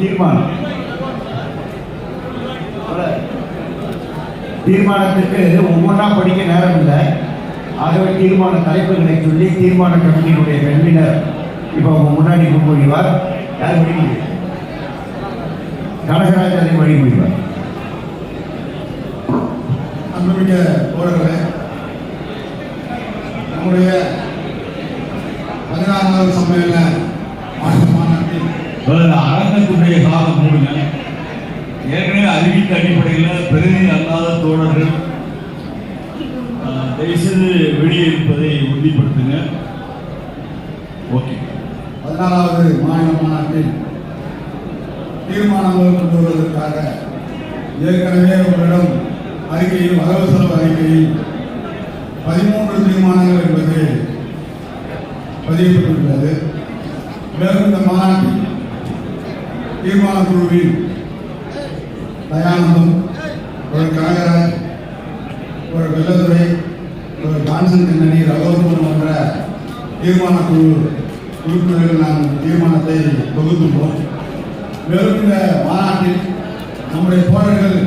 தீர்மானம். தீர்மானத்துக்கு ஒவ்வொன்றா படிக்க நேரம் இல்லை. ஆகவே தீர்மான தலைப்புகளை சொல்லி தீர்மான கமிட்டியினுடைய கன்வீனர் இப்போ அவங்க முன்னாடி முன்மொழிவார் யார் வழிமொழி கனகராஜரை வழிமொழிவார் அன்புமிக்க தோழர்களே நம்முடைய பதினாறாவது சம்மேளன அரங்கத்துடைய காலம் மூடுங்க ஏற்கனவே அறிவித்த அடிப்படையில் பிரதிநிதி அல்லாத தோழர்கள் தயவுசெய்து வெளியே இருப்பதை உறுதிப்படுத்துங்க. ஓகே. பதினாறாவது மாநில மாநாட்டில் தீர்மானங்கள் கொண்டு வருவதற்காக ஏற்கனவே உங்களிடம் அறிக்கையில் வரவு செலவு அறிக்கையில் பதிமூன்று தீர்மானங்கள் என்பது பதியப்பட்டுள்ளது மேலும் இந்த மாநாட்டில் தீர்மானக்குழுவின் தயானந்தம் ஒரு கனகராஜ் ஒரு வெள்ளதுரை ஒரு ஜான்சன் கண்ணனி ரகோத்மன் என்ற தீர்மான குழு உறுப்பினர்கள் நாம் தீர்மானத்தை தொகுத்துள்ளோம். மேலும் இந்த மாநாட்டில் நம்முடைய தோழர்கள்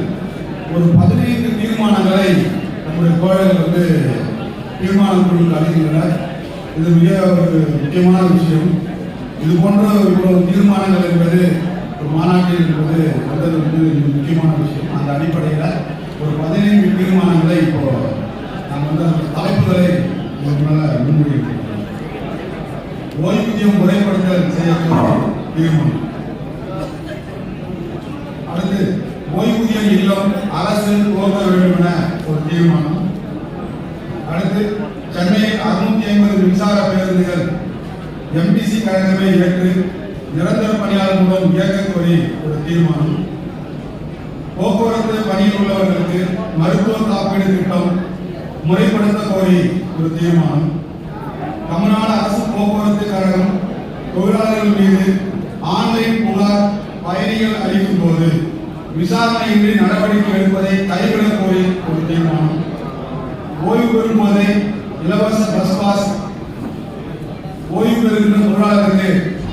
ஒரு பதினைந்து தீர்மானங்களை நம்முடைய தோழர்கள் வந்து தீர்மான குழுக்கு அளிக்கின்றனர். இது மிக ஒரு முக்கியமான விஷயம். இது போன்ற இவ்வளவு தீர்மானங்கள் என்பது ஒரு மாநாட்டில் என்பது வந்தது வந்து முக்கியமான விஷயம். அந்த அடிப்படையில் ஒரு பதினைந்து தீர்மானங்களை இப்போ நாம் வந்து அந்த தலைப்புகளை உங்களுக்கு மேல ஓய்வூதியம் முறைப்படுத்தல் செய்யப்படும் தீர்மானம் அடுத்து ஓய்வூதியம் இல்லம் அரசு துவங்க வேண்டும் என ஒரு தீர்மானம். அடுத்து சென்னையில் அறுநூத்தி ஐம்பது மின்சார பேருந்துகள் எம்டிசி கழகமே ஏற்று நிரந்தர பணியாளர் மூலம் இயக்க கோரி ஒரு தீர்மானம். போக்குவரத்து பணியில் உள்ளவர்களுக்கு மருத்துவ காப்பீடு திட்டம் முறைப்படுத்த கோரி ஒரு தீர்மானம். தமிழ்நாடு அரசு போக்குவரத்து கழகம் தொழிலாளர்கள் மீது ஆன்லைன் புகார் பயணிகள் அளிக்கும் போது விசாரணையின்றி நடவடிக்கை எடுப்பதை கைவிட கோரி ஒரு தீர்மானம். ஓய்வு பெறும் போதே இலவச பஸ் பாஸ் ஓய்வு பெறுகின்ற தொழிலாளருக்கு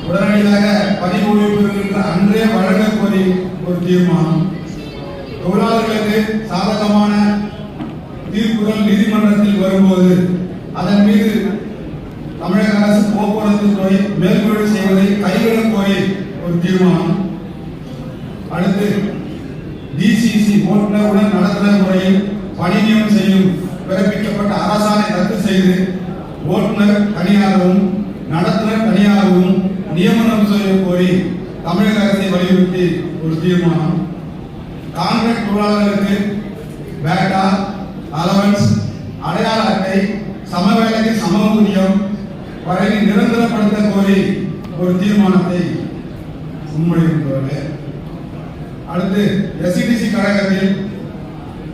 உடனடியாக பணி ஓய்வு பெறுகின்ற அன்றே வழங்க கோரி ஒரு தீர்மானம் தொழிலாளர்களுக்கு சாதகமான தீர்ப்புகள் நீதிமன்றத்தில் வரும்போது அதன் மீது தமிழக அரசு போக்குவரத்து துறை மேற்கொண்டு செய்வதை கைவிடக் கோரி ஒரு தீர்மானம். அடுத்து டிசிசி ஓட்டுநருடன் நடத்துனர் முறையில் பணி செய்யும் பிறப்பிக்கப்பட்ட அரசாணை ரத்து செய்து ஓட்டுநர் தனியாகவும் நடத்துனர் தனியாகவும் நியமனம் செய்ய கோரி தமிழக அரசை வலியுறுத்தி ஒரு தீர்மானம் கான்ட்ராக்ட் தொழிலாளர்களுக்கு பேட்டா அலவன்ஸ் அடையாள அட்டை சம வேலைக்கு சம ஊதியம் வழங்கி நிரந்தரப்படுத்த கோரி ஒரு தீர்மானத்தை முன்மொழிந்துள்ளது அடுத்து எஸ்சிடிசி கழகத்தில்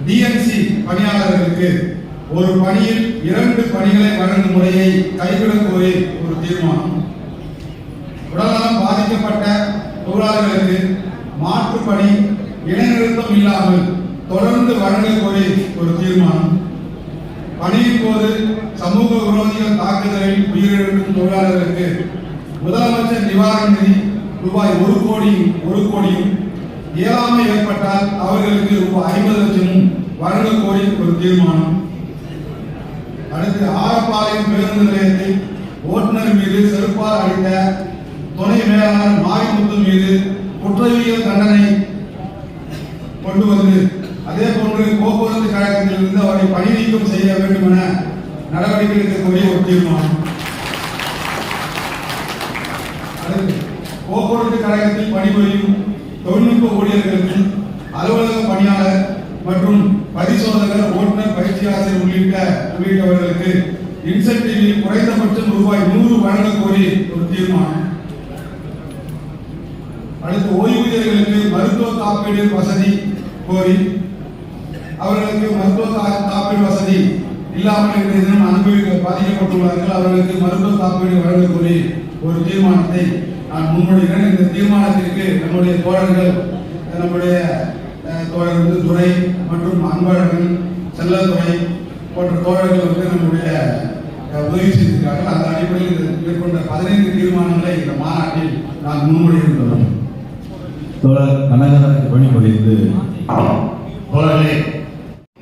டிஎன்சி பணியாளர்களுக்கு ஒரு பணியில் இரண்டு பணிகளை வழங்கும் முறையை கைவிடக் கோரி ஒரு தீர்மானம். உடல்நலம் பாதிக்கப்பட்ட தொழிலாளர்களுக்கு மாற்றுப்பணி இடைநிறுத்தம் இல்லாமல் தொடர்ந்து வழங்க கோரி ஒரு தீர்மானம். பணியின் போது சமூக விரோதிகள் தாக்குதலில் உயிரிழக்கும் தொழிலாளர்களுக்கு முதலமைச்சர் நிவாரண நிதி ரூபாய் ஒரு கோடி ஒரு கோடியும் இயலாமை ஏற்பட்டால் அவர்களுக்கு ரூபாய் ஐம்பது லட்சமும் வழங்க கோரி ஒரு தீர்மானம். அடுத்து ஆரப்பாளையம் பேருந்து நிலையத்தில் ஓட்டுநர் மீது செருப்பால் அடித்த துணை மேலாளர் மாரிமுத்து மீது குற்றவியல் தண்டனை கொண்டு வந்து அதே போன்று போக்குவரத்து கழகத்தில் இருந்து அவரை பணி நீக்கம் செய்ய வேண்டும் என நடவடிக்கை எடுக்கக்கூடிய ஒரு தீர்மானம். போக்குவரத்து கழகத்தில் பணிபுரியும் தொழில்நுட்ப ஊழியர்களுக்கு அலுவலக பணியாளர் மற்றும் பரிசோதகர் ஓட்டுநர் பயிற்சி ஆசிரியர் உள்ளிட்ட உள்ளிட்டவர்களுக்கு இன்சென்டிவ் குறைந்தபட்சம் ரூபாய் நூறு வழங்க கோரி ஒரு தீர்மானம் அடுத்து ஓய்வூதியர்களுக்கு மருத்துவ காப்பீடு வசதி கோரி அவர்களுக்கு மருத்துவ காப்பீடு வசதி இல்லாமல் இருக்கிறதும் அனுபவிக்க பாதிக்கப்பட்டுள்ளார்கள். அவர்களுக்கு மருத்துவ காப்பீடு வழங்க கோரி ஒரு தீர்மானத்தை நான் முன்மொழிகிறேன். இந்த தீர்மானத்திற்கு நம்முடைய தோழர்கள் நம்முடைய தோழர் வந்து துறை மற்றும் அன்பழகன் செல்லத்துறை போன்ற தோழர்கள் வந்து நம்முடைய உதவி செய்திருக்கார்கள் அந்த அடிப்படையில் மேற்கொண்ட பதினைந்து தீர்மானங்களை இந்த மாநாட்டில் நான் முன்மொழிகின்றோம் தோழர் கனகராஜ் வழிமொழிந்து தோழர்களே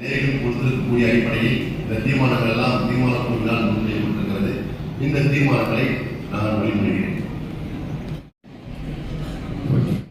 நேரில் கொடுத்திருக்கக்கூடிய அடிப்படையில் இந்த தீர்மானங்கள் எல்லாம் தீர்மான குழுவினால் முன்வைக்கப்பட்டிருக்கிறது. இந்த தீர்மானங்களை நான் வழிமுறைகிறேன்